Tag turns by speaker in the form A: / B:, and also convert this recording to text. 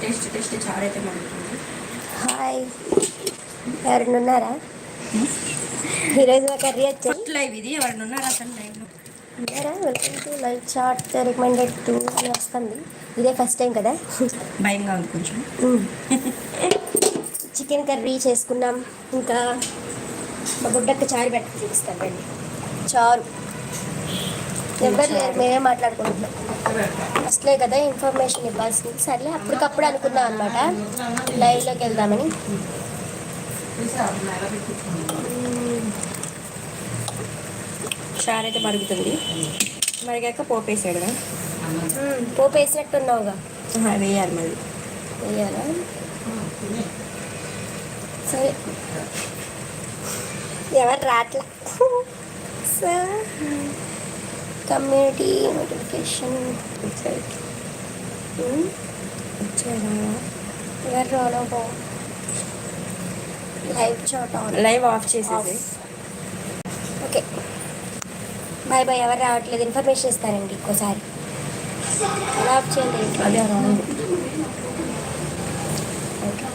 A: Taste taste చారు అయితే మరుగుతుంది
B: హాయ్. ఎవరైనా ఉన్నారా ఈరోజు మా కర్రీ
A: ఫస్ట్ లైవ్ ఇది ఎవరైనా ఉన్నారా అసలు లైవ్లో
B: ఉన్నారా? Welcome to live chat recommended to అని వస్తుంది. ఇదే ఫస్ట్ టైం కదా?
A: భయంగా ఉంది కొంచెం.
B: చికెన్ కర్రీ చేసుకున్నాం. ఇంకా మా గుడ్డక్క చారు పెట్టి చూపిస్తాను చారు. ఎవరు లేరు మేమే మాట్లాడుకుంటున్నాం. అసలే కదా ఇన్ఫర్మేషన్ ఇవ్వాల్సింది. సర్లే అప్పటికప్పుడు అనుకున్నాం అనమాట లైవ్లోకి వెళ్దామని.
A: చారు అయితే మరుగుతుంది. మరిగాక పోపు వేసాడు కదా.
B: మ్మ్, పోపు
A: ఆహా, వేయాలి మళ్ళీ
B: వేయాలా? సరే. ఎవరు రాట్లా? సార్ కమ్యూనిటీ నోటిఫికేషన్
A: వెబ్సైట్
B: ఎవరు live chat on
A: live off చేసేసి
B: ఓకే బాయ్ బాయ్ ఎవరు రావట్లేదు. ఇన్ఫర్మేషన్ ఇస్తారండి ఇంకోసారి. ఎలా ఆఫ్ చేయండి.
A: అదే రాంగ్ ఓకే